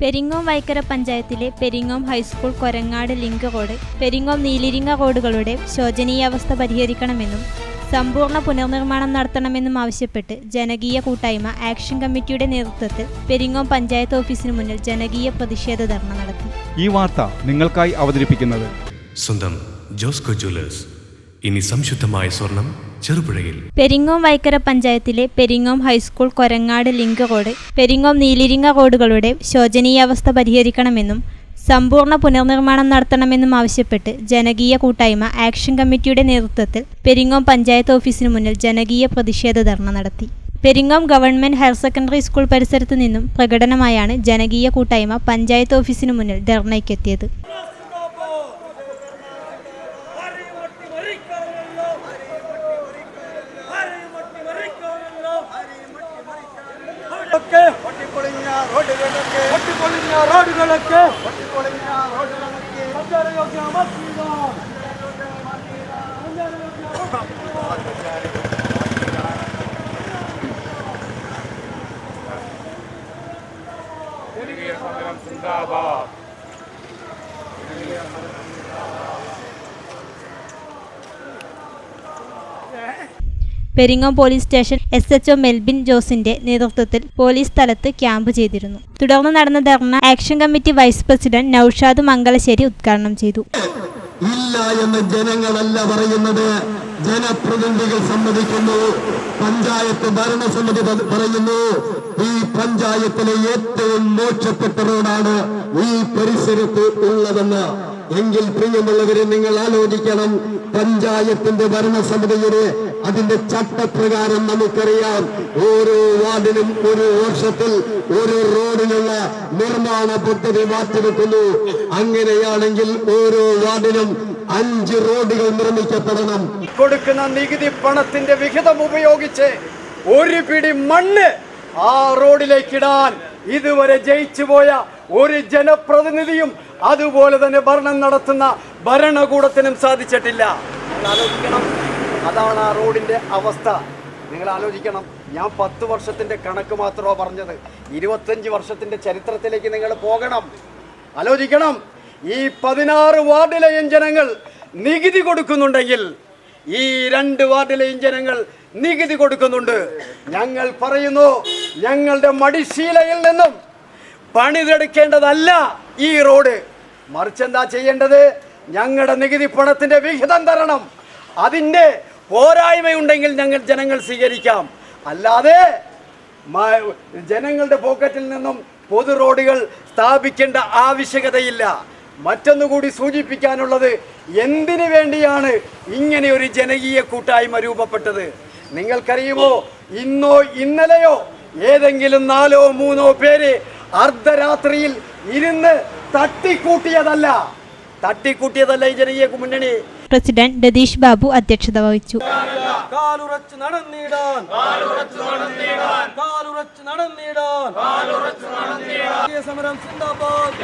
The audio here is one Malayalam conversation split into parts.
പെരിങ്ങോം വൈക്കര പഞ്ചായത്തിലെ Peringome high school Korangad link road Peringome Neeliringa റോഡുകളുടെ ശോചനീയാവസ്ഥ പരിഹരിക്കണമെന്നും സമ്പൂർണ പുനർനിർമ്മാണം നടത്തണമെന്നും ആവശ്യപ്പെട്ട് ജനകീയ കൂട്ടായ്മ ആക്ഷൻ കമ്മിറ്റിയുടെ നേതൃത്വത്തിൽ പെരിങ്ങോം പഞ്ചായത്ത് ഓഫീസിന് മുന്നിൽ ജനകീയ പ്രതിഷേധ ധർണ നടത്തി. ഈ വാർത്ത നിങ്ങൾക്കായി അവതരിപ്പിക്കുന്നത് സ്വന്തം ജോസ്കോ ജ്വല്ലേഴ്സ്. ഇനി സംശുദ്ധമായ സ്വർണം ചെറുപുഴയിൽ. പെരിങ്ങോം വൈക്കര പഞ്ചായത്തിലെ Peringome high school Korangad road Peringome Neeliringa റോഡുകളുടെ ശോചനീയാവസ്ഥ പരിഹരിക്കണമെന്നും സമ്പൂർണ പുനർനിർമ്മാണം നടത്തണമെന്നും ആവശ്യപ്പെട്ട് ജനകീയ കൂട്ടായ്മ ആക്ഷൻ കമ്മിറ്റിയുടെ നേതൃത്വത്തിൽ പെരിങ്ങോം പഞ്ചായത്ത് ഓഫീസിന് മുന്നിൽ ജനകീയ പ്രതിഷേധ ധർണ നടത്തി. Peringome government higher secondary school പരിസരത്ത് നിന്നും പ്രകടനമായാണ് ജനകീയ കൂട്ടായ്മ പഞ്ചായത്ത് ഓഫീസിന് മുന്നിൽ ധർണയ്ക്കെത്തിയത്. ರೋಡುಗಳಕ್ಕೆ ರೋಡುಗಳಕ್ಕೆ ರೋಡುಗಳಕ್ಕೆ ಸಂಚಾರ ಯೋಜನೆ ಮಾಡ್ತೀರಾ ಸಂಚಾರ ಯೋಜನೆ ಸಂಗ್ರಾಮ್ ಸಿಂಧಾಬಾದ್ Peringome police station S H Melbin ജോസിന്റെ നേതൃത്വത്തിൽ പോലീസ് സ്ഥലത്ത് ക്യാമ്പ് ചെയ്തിരുന്നു. തുടർന്ന് നടന്ന dharna action committee vice president Noushad Mangalassery ഉദ്ഘാടനം ചെയ്തു. ഇല്ല എന്ന് ജനങ്ങളല്ല പറയുന്നത്. ജനപ്രതിനിധികൾ സമ്മതിക്കുന്നു. പഞ്ചായത്ത് ഭരണസമിതി പറയുന്നു. ഈ പഞ്ചായത്തിലെ ഏറ്റവും മോശപ്പെട്ട റോഡാണ് ഈ പരിസരത്ത് ഉള്ളതെന്ന്. എങ്കിൽ പ്രിയമുള്ളവരെ നിങ്ങൾ ആലോചിക്കണം. പഞ്ചായത്തിന്റെ ഭരണസമിതിയുടെ അതിന്റെ ചട്ടപ്രകാരം നമുക്കറിയാം ഓരോ വാർഡിനും ഒരു വർഷത്തിൽ ഒരു റോഡിനുള്ള നിർമ്മാണ പദ്ധതി മാറ്റിവെക്കുന്നു. അങ്ങനെയാണെങ്കിൽ ഓരോ വാർഡിനും അഞ്ച് റോഡുകൾ നിർമ്മിക്കപ്പെടണം. കൊടുക്കുന്ന നികുതി പണത്തിന്റെ വിഹിതം ഉപയോഗിച്ച് ഒരു പിടി മണ്ണ് ആ റോഡിലേക്ക് ഇടാൻ ഇതുവരെ ജയിച്ചു പോയ ഒരു ജനപ്രതിനിധിയും അതുപോലെ തന്നെ ഭരണം നടത്തുന്ന ഭരണകൂടത്തിനും സാധിച്ചിട്ടില്ല. ആലോചിക്കണം. അതാണ് ആ റോഡിന്റെ അവസ്ഥ. നിങ്ങൾ ആലോചിക്കണം ഞാൻ പത്ത് വർഷത്തിന്റെ കണക്ക് മാത്രമോ പറഞ്ഞത്. ഇരുപത്തഞ്ച് വർഷത്തിന്റെ ചരിത്രത്തിലേക്ക് നിങ്ങൾ പോകണം. ആലോചിക്കണം. ഈ പതിനാറ് വാർഡിലെയും ജനങ്ങൾ നികുതി കൊടുക്കുന്നുണ്ടെങ്കിൽ ഈ രണ്ട് വാർഡിലെയും ജനങ്ങൾ നികുതി കൊടുക്കുന്നുണ്ട്. ഞങ്ങൾ പറയുന്നു ഞങ്ങളുടെ മടിശീലയിൽ നിന്നും പണിതെടുക്കേണ്ടതല്ല ഈ റോഡ്. മറിച്ച് എന്താ ചെയ്യേണ്ടത്? ഞങ്ങളുടെ നികുതി പണത്തിന്റെ വിഹിതം തരണം. അതിന്റെ പോരായ്മയുണ്ടെങ്കിൽ ഞങ്ങൾ ജനങ്ങൾ സ്വീകരിക്കാം. അല്ലാതെ ജനങ്ങളുടെ പോക്കറ്റിൽ നിന്നും പൊതു റോഡുകൾ സ്ഥാപിക്കേണ്ട ആവശ്യകതയില്ല. മറ്റൊന്നുകൂടി സൂചിപ്പിക്കാനുള്ളത് എന്തിനു വേണ്ടിയാണ് ഇങ്ങനെ ഒരു ജനകീയ കൂട്ടായ്മ രൂപപ്പെട്ടത്? നിങ്ങൾക്കറിയുമോ ഇന്നോ ഇന്നലെയോ ഏതെങ്കിലും നാലോ മൂന്നോ പേര് അർദ്ധരാത്രിയിൽ ഇരുന്ന് തട്ടിക്കൂട്ടിയതല്ല. തട്ടിക്കൂട്ടിയതല്ല ഈ ജനകീയ മുന്നണി. പ്രസിഡന്റ് രതീഷ് ബാബു അധ്യക്ഷത വഹിച്ചു. കാലുറച്ച് നടന്നിടാൻ. കാലുറച്ച് നടന്നിടാൻ. ജനകീയ സമരം സിന്ദാബാദ്.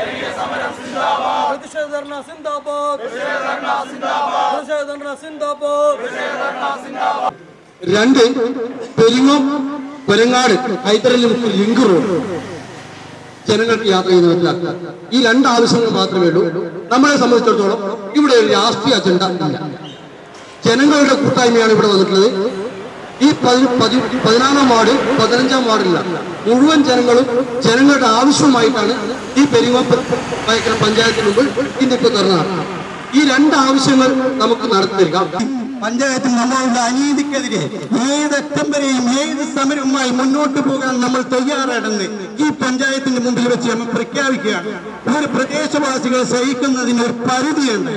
പ്രതിഷേധ ധർണ സിന്ദാബാദ്. പ്രതിഷേധ ധർണ സിന്ദാബാദ്. രണ്ട് പെരിങ്ങോം കൊരങ്ങാട് ഹൈദരലി ലിങ്ക് റോഡ്. ജനങ്ങൾക്ക് യാത്ര ചെയ്ത് മനസ്സിലാക്കുക. ഈ രണ്ട് ആവശ്യങ്ങൾ മാത്രമേ ഉള്ളൂ. നമ്മളെ സംബന്ധിച്ചിടത്തോളം ഇവിടെ ഒരു രാഷ്ട്രീയ അജണ്ട ഇല്ല. ജനങ്ങളുടെ കൂട്ടായ്മയാണ് ഇവിടെ വന്നിട്ടുള്ളത്. ഈ പതി- പതി- പതിനാറാം വാർഡ് പതിനഞ്ചാം വാർഡില്ല മുഴുവൻ ജനങ്ങളും ജനങ്ങളുടെ ആവശ്യമായിട്ടാണ് ഈ വയക്കര പഞ്ചായത്തിന് മുമ്പിൽ ഇന്നിപ്പോ തുറന്നത് ഈ രണ്ട് ആവശ്യങ്ങൾ നമുക്ക് നടത്തിയിരിക്കാം പഞ്ചായത്തിൽ നിന്നുള്ള അനീതിക്കെതിരെ ഏത് അറ്റംബരെയും ഏത് സമരവുമായി മുന്നോട്ട് പോകാൻ നമ്മൾ തയ്യാറാണെന്ന് ഈ പഞ്ചായത്തിന്റെ മുമ്പിൽ വെച്ച് നമ്മൾ പ്രഖ്യാപിക്കുകയാണ്. ഒരു പ്രദേശവാസികൾ സഹിക്കുന്നതിന് ഒരു പരിധിയുണ്ട്.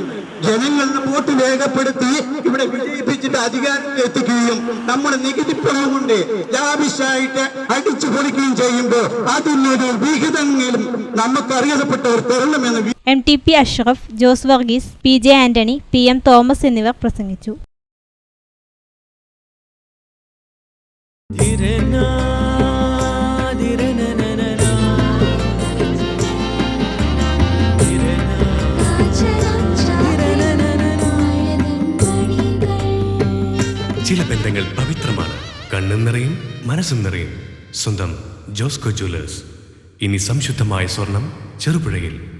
ജനങ്ങളുടെ വോട്ട് രേഖപ്പെടുത്തി ഇവിടെ വിജയിപ്പിച്ചിട്ട് അധികാരത്തിൽ എത്തിക്കുകയും നമ്മുടെ നികുതി പണം കൊണ്ട് ലാഭിഷായിട്ട് അടിച്ചു പൊളിക്കുകയും ചെയ്യുമ്പോൾ അതിനൊരു വിഹിതങ്ങളും നമുക്ക് അറിയപ്പെട്ടവർ തരണമെന്ന് M T P Ashraf Jose Varghese P J Antony P M Thomas എന്നിവർ പ്രസംഗിച്ചു. ചില ബന്ധങ്ങൾ പവിത്രമാണ്. കണ്ണും നിറയും മനസ്സും നിറയും. സ്വന്തം ജോസ്കോ ജ്വല്ലേഴ്സ്. ഇനി സംശുദ്ധമായ സ്വർണം ചെറുപുഴയിൽ.